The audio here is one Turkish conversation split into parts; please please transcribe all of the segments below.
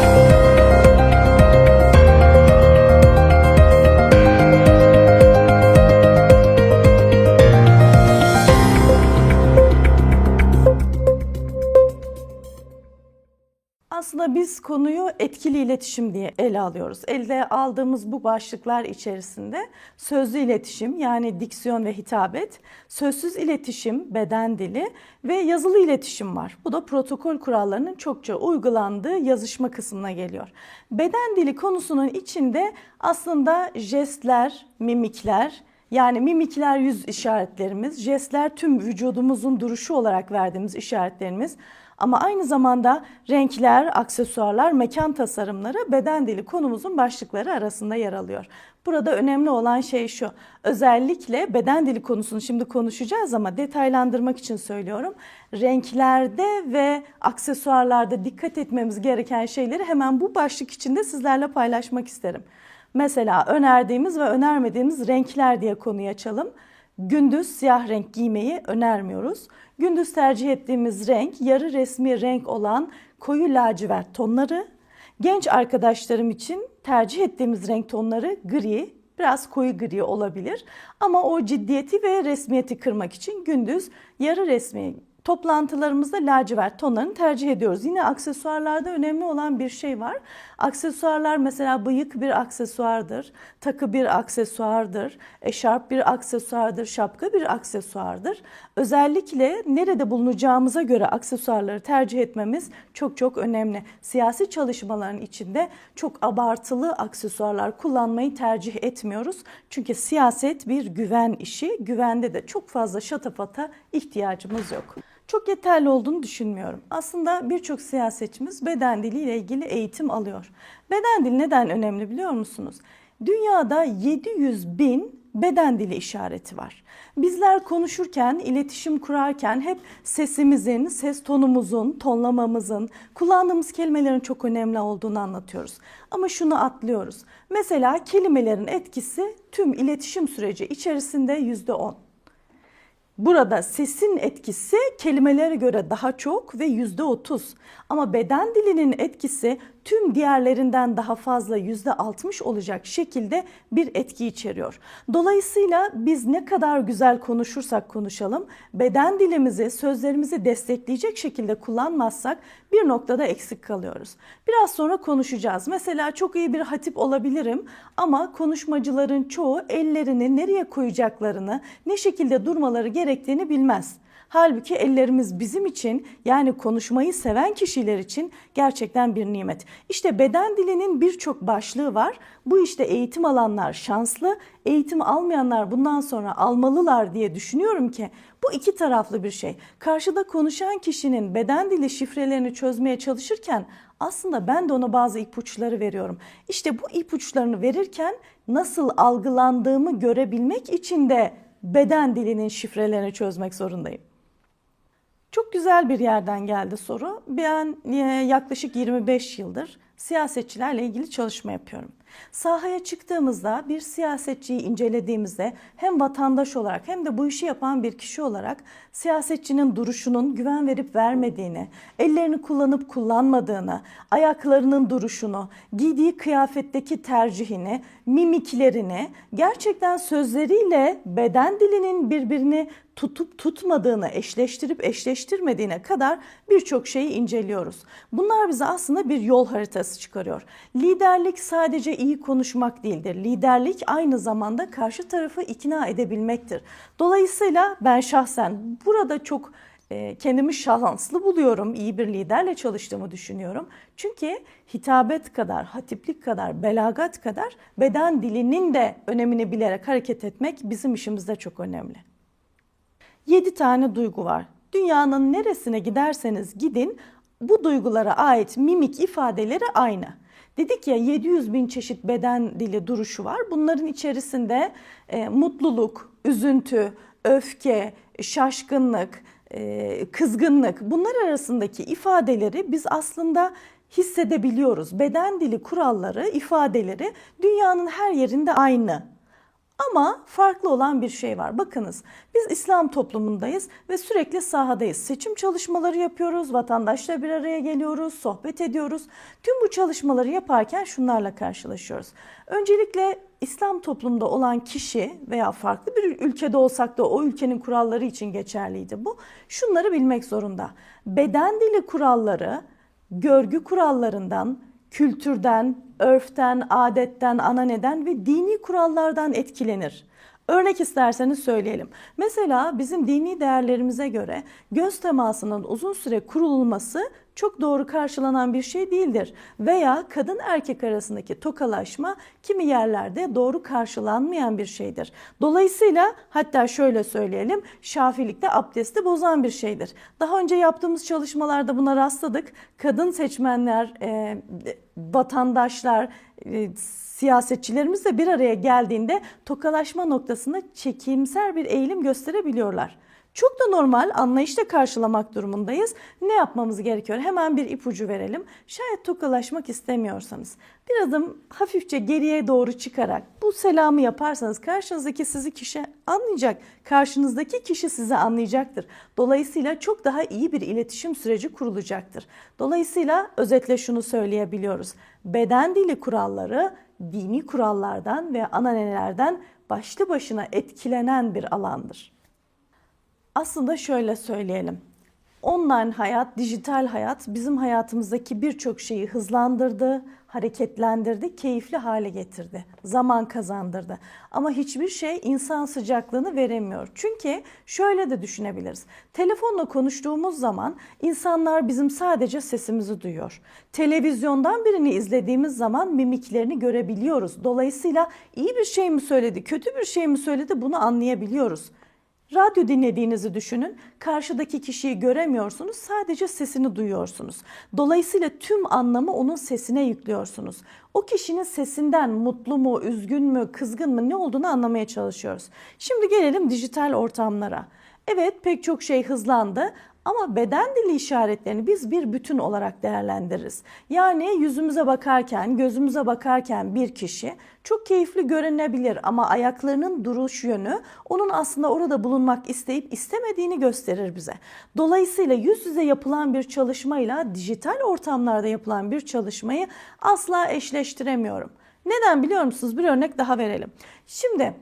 Aslında konuyu etkili iletişim diye ele alıyoruz. Elde aldığımız bu başlıklar içerisinde sözlü iletişim yani diksiyon ve hitabet, sözsüz iletişim, beden dili ve yazılı iletişim var. Bu da protokol kurallarının çokça uygulandığı yazışma kısmına geliyor. Beden dili konusunun içinde aslında jestler, mimikler, yani mimikler yüz işaretlerimiz, jestler tüm vücudumuzun duruşu olarak verdiğimiz işaretlerimiz. Ama aynı zamanda renkler, aksesuarlar, mekan tasarımları beden dili konumuzun başlıkları arasında yer alıyor. Burada önemli olan şey şu. Özellikle beden dili konusunu şimdi konuşacağız ama detaylandırmak için söylüyorum. Renklerde ve aksesuarlarda dikkat etmemiz gereken şeyleri hemen bu başlık içinde sizlerle paylaşmak isterim. Mesela önerdiğimiz ve önermediğimiz renkler diye konuyu açalım. Gündüz siyah renk giymeyi önermiyoruz. Gündüz tercih ettiğimiz renk yarı resmi renk olan koyu lacivert tonları. Genç arkadaşlarım için tercih ettiğimiz renk tonları gri, biraz koyu gri olabilir. Ama o ciddiyeti ve resmiyeti kırmak için gündüz yarı resmi toplantılarımızda lacivert tonlarını tercih ediyoruz. Yine aksesuarlarda önemli olan bir şey var. Aksesuarlar mesela bıyık bir aksesuardır, takı bir aksesuardır, eşarp bir aksesuardır, şapka bir aksesuardır. Özellikle nerede bulunacağımıza göre aksesuarları tercih etmemiz çok çok önemli. Siyasi çalışmaların içinde çok abartılı aksesuarlar kullanmayı tercih etmiyoruz. Çünkü siyaset bir güven işi. Güvende de çok fazla şatafata ihtiyacımız yok çok yeterli olduğunu düşünmüyorum. Aslında birçok siyasetçimiz beden diliyle ilgili eğitim alıyor. Beden dili neden önemli biliyor musunuz? Dünyada 700 bin beden dili işareti var. Bizler konuşurken, iletişim kurarken hep sesimizin, ses tonumuzun, tonlamamızın, kullandığımız kelimelerin çok önemli olduğunu anlatıyoruz. Ama şunu atlıyoruz. Mesela kelimelerin etkisi tüm iletişim süreci içerisinde %10. Burada sesin etkisi kelimelere göre daha çok ve yüzde otuz. Ama beden dilinin etkisi tüm diğerlerinden daha fazla yüzde altmış olacak şekilde bir etki içeriyor. Dolayısıyla biz ne kadar güzel konuşursak konuşalım, beden dilimizi, sözlerimizi destekleyecek şekilde kullanmazsak bir noktada eksik kalıyoruz. Biraz sonra konuşacağız. Mesela çok iyi bir hatip olabilirim ama konuşmacıların çoğu ellerini nereye koyacaklarını, ne şekilde durmaları gerektiğini bilmez. Halbuki ellerimiz bizim için yani konuşmayı seven kişiler için gerçekten bir nimet. İşte beden dilinin birçok başlığı var. Bu işte eğitim alanlar şanslı, eğitim almayanlar bundan sonra almalılar diye düşünüyorum ki bu iki taraflı bir şey. Karşıda konuşan kişinin beden dili şifrelerini çözmeye çalışırken aslında ben de ona bazı ipuçları veriyorum. İşte bu ipuçlarını verirken nasıl algılandığımı görebilmek için de beden dilinin şifrelerini çözmek zorundayım. Çok güzel bir yerden geldi soru. Ben e, yaklaşık 25 yıldır siyasetçilerle ilgili çalışma yapıyorum. Sahaya çıktığımızda bir siyasetçiyi incelediğimizde hem vatandaş olarak hem de bu işi yapan bir kişi olarak siyasetçinin duruşunun güven verip vermediğini, ellerini kullanıp kullanmadığını, ayaklarının duruşunu, giydiği kıyafetteki tercihini, mimiklerini, gerçekten sözleriyle beden dilinin birbirini tutup tutmadığını, eşleştirip eşleştirmediğine kadar birçok şeyi inceliyoruz. Bunlar bize aslında bir yol haritası çıkarıyor. Liderlik sadece iyi konuşmak değildir. Liderlik aynı zamanda karşı tarafı ikna edebilmektir. Dolayısıyla ben şahsen burada çok e, kendimi şanslı buluyorum. İyi bir liderle çalıştığımı düşünüyorum. Çünkü hitabet kadar, hatiplik kadar, belagat kadar beden dilinin de önemini bilerek hareket etmek bizim işimizde çok önemli. 7 tane duygu var. Dünyanın neresine giderseniz gidin bu duygulara ait mimik ifadeleri aynı. Dedik ya 700 bin çeşit beden dili duruşu var. Bunların içerisinde e, mutluluk, üzüntü, öfke, şaşkınlık, e, kızgınlık bunlar arasındaki ifadeleri biz aslında hissedebiliyoruz. Beden dili kuralları, ifadeleri dünyanın her yerinde aynı. Ama farklı olan bir şey var. Bakınız biz İslam toplumundayız ve sürekli sahadayız. Seçim çalışmaları yapıyoruz, vatandaşla bir araya geliyoruz, sohbet ediyoruz. Tüm bu çalışmaları yaparken şunlarla karşılaşıyoruz. Öncelikle İslam toplumunda olan kişi veya farklı bir ülkede olsak da o ülkenin kuralları için geçerliydi bu. Şunları bilmek zorunda. Beden dili kuralları görgü kurallarından, kültürden, örften, adetten, ananeden ve dini kurallardan etkilenir. Örnek isterseniz söyleyelim. Mesela bizim dini değerlerimize göre göz temasının uzun süre kurulması çok doğru karşılanan bir şey değildir. Veya kadın erkek arasındaki tokalaşma kimi yerlerde doğru karşılanmayan bir şeydir. Dolayısıyla hatta şöyle söyleyelim şafilikte abdesti bozan bir şeydir. Daha önce yaptığımız çalışmalarda buna rastladık. Kadın seçmenler, e, vatandaşlar, e, siyasetçilerimiz de bir araya geldiğinde tokalaşma noktasında çekimser bir eğilim gösterebiliyorlar. Çok da normal anlayışla karşılamak durumundayız. Ne yapmamız gerekiyor? Hemen bir ipucu verelim. Şayet tokalaşmak istemiyorsanız bir adım hafifçe geriye doğru çıkarak bu selamı yaparsanız karşınızdaki sizi kişi anlayacak. Karşınızdaki kişi sizi anlayacaktır. Dolayısıyla çok daha iyi bir iletişim süreci kurulacaktır. Dolayısıyla özetle şunu söyleyebiliyoruz. Beden dili kuralları dini kurallardan ve ananelerden başlı başına etkilenen bir alandır. Aslında şöyle söyleyelim. Online hayat, dijital hayat bizim hayatımızdaki birçok şeyi hızlandırdı, hareketlendirdi, keyifli hale getirdi, zaman kazandırdı. Ama hiçbir şey insan sıcaklığını veremiyor. Çünkü şöyle de düşünebiliriz. Telefonla konuştuğumuz zaman insanlar bizim sadece sesimizi duyuyor. Televizyondan birini izlediğimiz zaman mimiklerini görebiliyoruz. Dolayısıyla iyi bir şey mi söyledi, kötü bir şey mi söyledi bunu anlayabiliyoruz. Radyo dinlediğinizi düşünün. Karşıdaki kişiyi göremiyorsunuz, sadece sesini duyuyorsunuz. Dolayısıyla tüm anlamı onun sesine yüklüyorsunuz. O kişinin sesinden mutlu mu, üzgün mü, kızgın mı ne olduğunu anlamaya çalışıyoruz. Şimdi gelelim dijital ortamlara. Evet pek çok şey hızlandı ama beden dili işaretlerini biz bir bütün olarak değerlendiririz. Yani yüzümüze bakarken, gözümüze bakarken bir kişi çok keyifli görünebilir ama ayaklarının duruş yönü onun aslında orada bulunmak isteyip istemediğini gösterir bize. Dolayısıyla yüz yüze yapılan bir çalışmayla dijital ortamlarda yapılan bir çalışmayı asla eşleştiremiyorum. Neden biliyor musunuz? Bir örnek daha verelim. Şimdi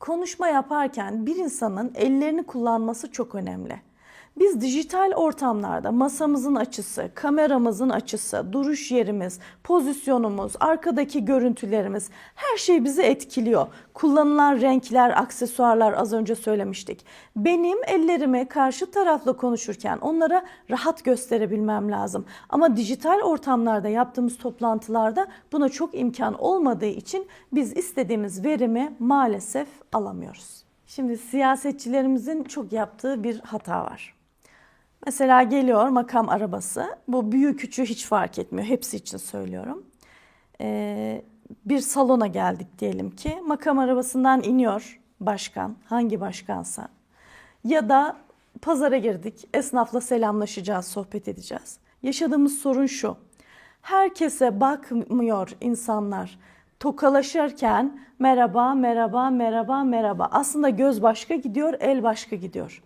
konuşma yaparken bir insanın ellerini kullanması çok önemli. Biz dijital ortamlarda masamızın açısı, kameramızın açısı, duruş yerimiz, pozisyonumuz, arkadaki görüntülerimiz her şey bizi etkiliyor. Kullanılan renkler, aksesuarlar az önce söylemiştik. Benim ellerimi karşı tarafla konuşurken onlara rahat gösterebilmem lazım. Ama dijital ortamlarda yaptığımız toplantılarda buna çok imkan olmadığı için biz istediğimiz verimi maalesef alamıyoruz. Şimdi siyasetçilerimizin çok yaptığı bir hata var. Mesela geliyor makam arabası. Bu büyük küçüğü hiç fark etmiyor. Hepsi için söylüyorum. Ee, bir salona geldik diyelim ki. Makam arabasından iniyor başkan. Hangi başkansa. Ya da pazara girdik. Esnafla selamlaşacağız, sohbet edeceğiz. Yaşadığımız sorun şu. Herkese bakmıyor insanlar tokalaşırken merhaba, merhaba, merhaba, merhaba. Aslında göz başka gidiyor, el başka gidiyor.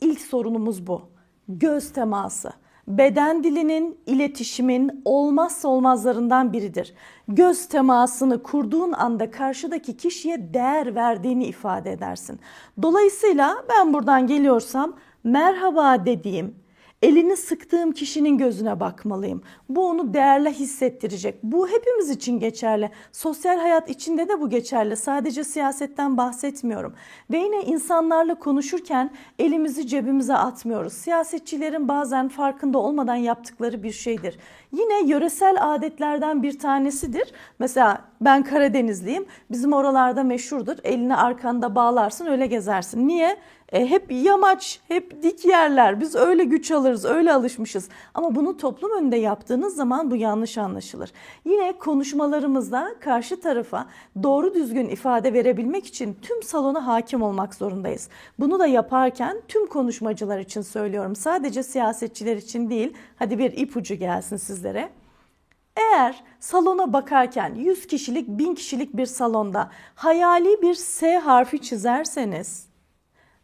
İlk sorunumuz bu. Göz teması. Beden dilinin, iletişimin olmazsa olmazlarından biridir. Göz temasını kurduğun anda karşıdaki kişiye değer verdiğini ifade edersin. Dolayısıyla ben buradan geliyorsam merhaba dediğim, elini sıktığım kişinin gözüne bakmalıyım. Bu onu değerli hissettirecek. Bu hepimiz için geçerli. Sosyal hayat içinde de bu geçerli. Sadece siyasetten bahsetmiyorum. Ve yine insanlarla konuşurken elimizi cebimize atmıyoruz. Siyasetçilerin bazen farkında olmadan yaptıkları bir şeydir. Yine yöresel adetlerden bir tanesidir. Mesela ben Karadenizliyim. Bizim oralarda meşhurdur. Elini arkanda bağlarsın öyle gezersin. Niye? E, hep yamaç, hep dik yerler. Biz öyle güç alırız, öyle alışmışız. Ama bunu toplum önünde yaptığınız zaman bu yanlış anlaşılır. Yine konuşmalarımızda karşı tarafa doğru düzgün ifade verebilmek için tüm salona hakim olmak zorundayız. Bunu da yaparken tüm konuşmacılar için söylüyorum. Sadece siyasetçiler için değil. Hadi bir ipucu gelsin sizlere. Eğer salona bakarken 100 kişilik, 1000 kişilik bir salonda hayali bir S harfi çizerseniz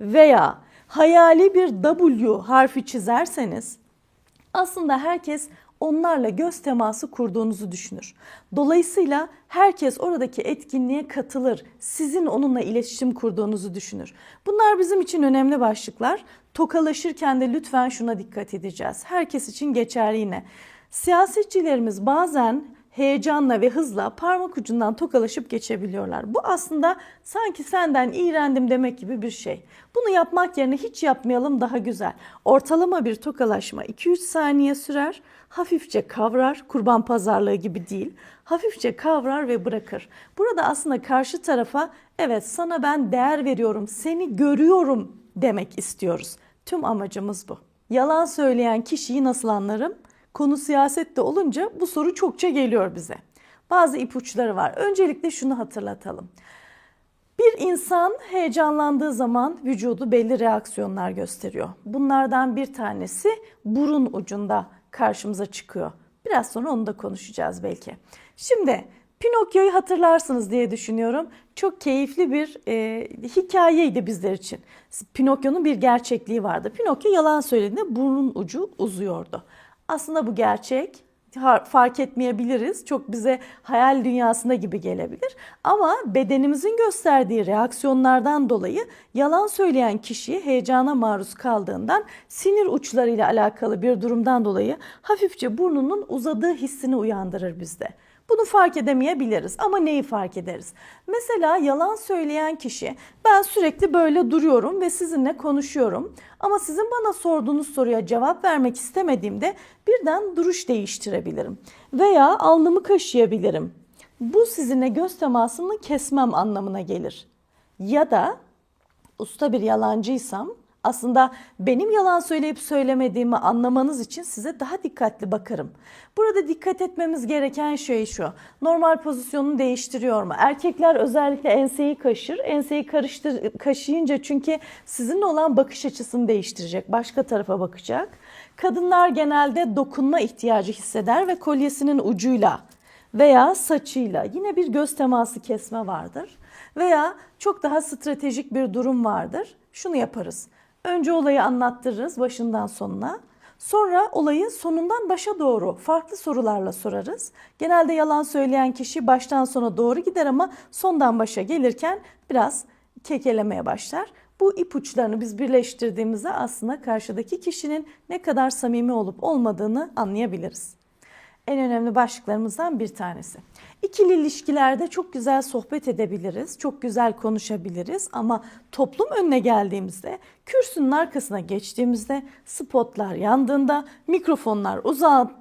veya hayali bir W harfi çizerseniz aslında herkes onlarla göz teması kurduğunuzu düşünür. Dolayısıyla herkes oradaki etkinliğe katılır. Sizin onunla iletişim kurduğunuzu düşünür. Bunlar bizim için önemli başlıklar. Tokalaşırken de lütfen şuna dikkat edeceğiz. Herkes için geçerli yine. Siyasetçilerimiz bazen heyecanla ve hızla parmak ucundan tokalaşıp geçebiliyorlar. Bu aslında sanki senden iğrendim demek gibi bir şey. Bunu yapmak yerine hiç yapmayalım daha güzel. Ortalama bir tokalaşma 2-3 saniye sürer. Hafifçe kavrar, kurban pazarlığı gibi değil. Hafifçe kavrar ve bırakır. Burada aslında karşı tarafa evet sana ben değer veriyorum, seni görüyorum demek istiyoruz. Tüm amacımız bu. Yalan söyleyen kişiyi nasıl anlarım? Konu siyasette olunca bu soru çokça geliyor bize. Bazı ipuçları var. Öncelikle şunu hatırlatalım. Bir insan heyecanlandığı zaman vücudu belli reaksiyonlar gösteriyor. Bunlardan bir tanesi burun ucunda karşımıza çıkıyor. Biraz sonra onu da konuşacağız belki. Şimdi Pinokyo'yu hatırlarsınız diye düşünüyorum. Çok keyifli bir e, hikayeydi bizler için. Pinokyo'nun bir gerçekliği vardı. Pinokyo yalan söylediğinde burnun ucu uzuyordu. Aslında bu gerçek fark etmeyebiliriz. Çok bize hayal dünyasında gibi gelebilir. Ama bedenimizin gösterdiği reaksiyonlardan dolayı yalan söyleyen kişi heyecana maruz kaldığından sinir uçlarıyla alakalı bir durumdan dolayı hafifçe burnunun uzadığı hissini uyandırır bizde. Bunu fark edemeyebiliriz ama neyi fark ederiz? Mesela yalan söyleyen kişi ben sürekli böyle duruyorum ve sizinle konuşuyorum ama sizin bana sorduğunuz soruya cevap vermek istemediğimde birden duruş değiştirebilirim veya alnımı kaşıyabilirim. Bu sizinle göz temasını kesmem anlamına gelir. Ya da usta bir yalancıysam aslında benim yalan söyleyip söylemediğimi anlamanız için size daha dikkatli bakarım. Burada dikkat etmemiz gereken şey şu. Normal pozisyonunu değiştiriyor mu? Erkekler özellikle enseyi kaşır. Enseyi karıştır, kaşıyınca çünkü sizinle olan bakış açısını değiştirecek. Başka tarafa bakacak. Kadınlar genelde dokunma ihtiyacı hisseder ve kolyesinin ucuyla veya saçıyla yine bir göz teması kesme vardır. Veya çok daha stratejik bir durum vardır. Şunu yaparız. Önce olayı anlattırırız başından sonuna. Sonra olayı sonundan başa doğru farklı sorularla sorarız. Genelde yalan söyleyen kişi baştan sona doğru gider ama sondan başa gelirken biraz kekelemeye başlar. Bu ipuçlarını biz birleştirdiğimizde aslında karşıdaki kişinin ne kadar samimi olup olmadığını anlayabiliriz. En önemli başlıklarımızdan bir tanesi. İkili ilişkilerde çok güzel sohbet edebiliriz, çok güzel konuşabiliriz ama toplum önüne geldiğimizde, kürsünün arkasına geçtiğimizde, spotlar yandığında, mikrofonlar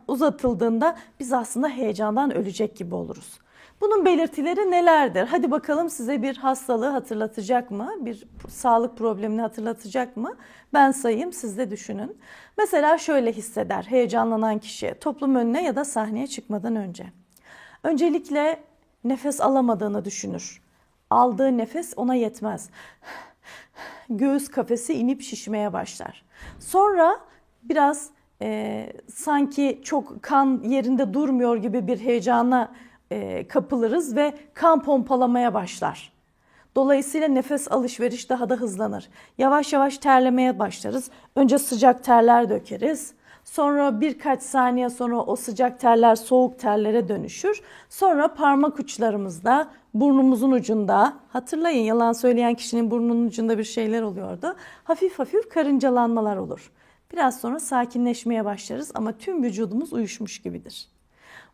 uzatıldığında biz aslında heyecandan ölecek gibi oluruz. Bunun belirtileri nelerdir? Hadi bakalım size bir hastalığı hatırlatacak mı? Bir sağlık problemini hatırlatacak mı? Ben sayayım siz de düşünün. Mesela şöyle hisseder heyecanlanan kişi toplum önüne ya da sahneye çıkmadan önce. Öncelikle nefes alamadığını düşünür. Aldığı nefes ona yetmez. Göğüs kafesi inip şişmeye başlar. Sonra biraz e, sanki çok kan yerinde durmuyor gibi bir heyecana e, kapılırız ve kan pompalamaya başlar. Dolayısıyla nefes alışveriş daha da hızlanır. Yavaş yavaş terlemeye başlarız. Önce sıcak terler dökeriz. Sonra birkaç saniye sonra o sıcak terler soğuk terlere dönüşür. Sonra parmak uçlarımızda, burnumuzun ucunda, hatırlayın yalan söyleyen kişinin burnunun ucunda bir şeyler oluyordu. Hafif hafif karıncalanmalar olur. Biraz sonra sakinleşmeye başlarız ama tüm vücudumuz uyuşmuş gibidir.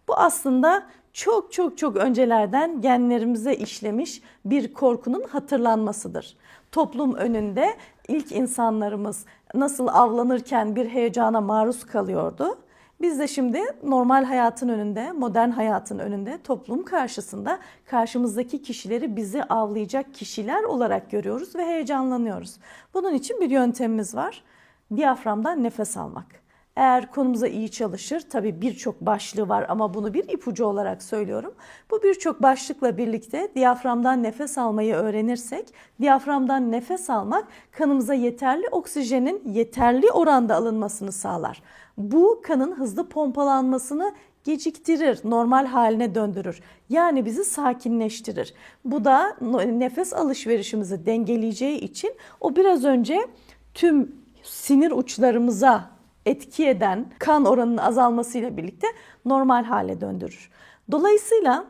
Bu aslında çok çok çok öncelerden genlerimize işlemiş bir korkunun hatırlanmasıdır. Toplum önünde ilk insanlarımız nasıl avlanırken bir heyecana maruz kalıyordu. Biz de şimdi normal hayatın önünde, modern hayatın önünde, toplum karşısında karşımızdaki kişileri bizi avlayacak kişiler olarak görüyoruz ve heyecanlanıyoruz. Bunun için bir yöntemimiz var. Diyaframdan nefes almak. Eğer konumuza iyi çalışır, tabii birçok başlığı var ama bunu bir ipucu olarak söylüyorum. Bu birçok başlıkla birlikte diyaframdan nefes almayı öğrenirsek, diyaframdan nefes almak kanımıza yeterli oksijenin yeterli oranda alınmasını sağlar. Bu kanın hızlı pompalanmasını geciktirir, normal haline döndürür. Yani bizi sakinleştirir. Bu da nefes alışverişimizi dengeleyeceği için o biraz önce tüm sinir uçlarımıza etki eden kan oranının azalmasıyla birlikte normal hale döndürür. Dolayısıyla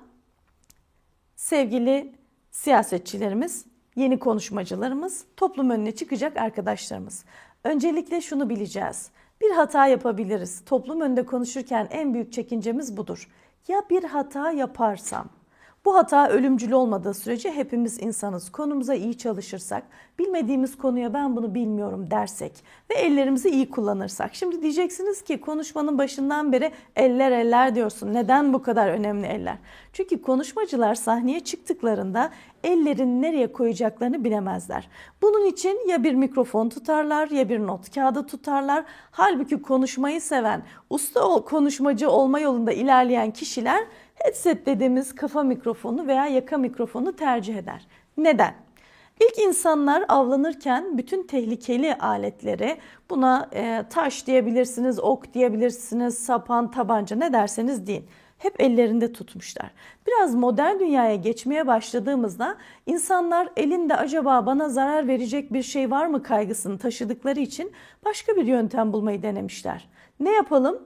sevgili siyasetçilerimiz, yeni konuşmacılarımız, toplum önüne çıkacak arkadaşlarımız. Öncelikle şunu bileceğiz. Bir hata yapabiliriz. Toplum önünde konuşurken en büyük çekincemiz budur. Ya bir hata yaparsam? Bu hata ölümcül olmadığı sürece hepimiz insanız. Konumuza iyi çalışırsak, bilmediğimiz konuya ben bunu bilmiyorum dersek ve ellerimizi iyi kullanırsak. Şimdi diyeceksiniz ki konuşmanın başından beri eller eller diyorsun. Neden bu kadar önemli eller? Çünkü konuşmacılar sahneye çıktıklarında ellerini nereye koyacaklarını bilemezler. Bunun için ya bir mikrofon tutarlar ya bir not kağıdı tutarlar. Halbuki konuşmayı seven, usta konuşmacı olma yolunda ilerleyen kişiler headset dediğimiz kafa mikrofonu veya yaka mikrofonu tercih eder. Neden? İlk insanlar avlanırken bütün tehlikeli aletleri buna e, taş diyebilirsiniz, ok diyebilirsiniz, sapan, tabanca ne derseniz deyin. Hep ellerinde tutmuşlar. Biraz modern dünyaya geçmeye başladığımızda insanlar elinde acaba bana zarar verecek bir şey var mı kaygısını taşıdıkları için başka bir yöntem bulmayı denemişler. Ne yapalım?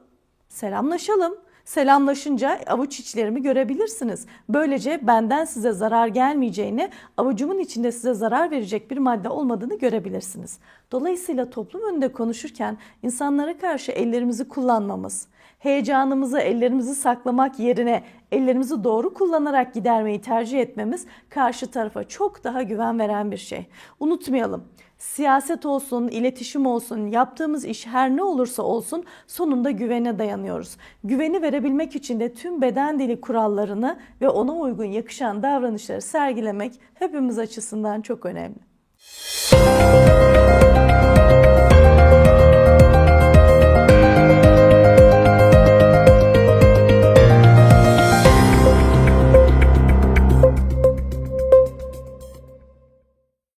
Selamlaşalım. Selamlaşınca avuç içlerimi görebilirsiniz. Böylece benden size zarar gelmeyeceğini, avucumun içinde size zarar verecek bir madde olmadığını görebilirsiniz. Dolayısıyla toplum önünde konuşurken insanlara karşı ellerimizi kullanmamız, heyecanımızı, ellerimizi saklamak yerine ellerimizi doğru kullanarak gidermeyi tercih etmemiz karşı tarafa çok daha güven veren bir şey. Unutmayalım. Siyaset olsun, iletişim olsun, yaptığımız iş her ne olursa olsun sonunda güvene dayanıyoruz. Güveni verebilmek için de tüm beden dili kurallarını ve ona uygun yakışan davranışları sergilemek hepimiz açısından çok önemli.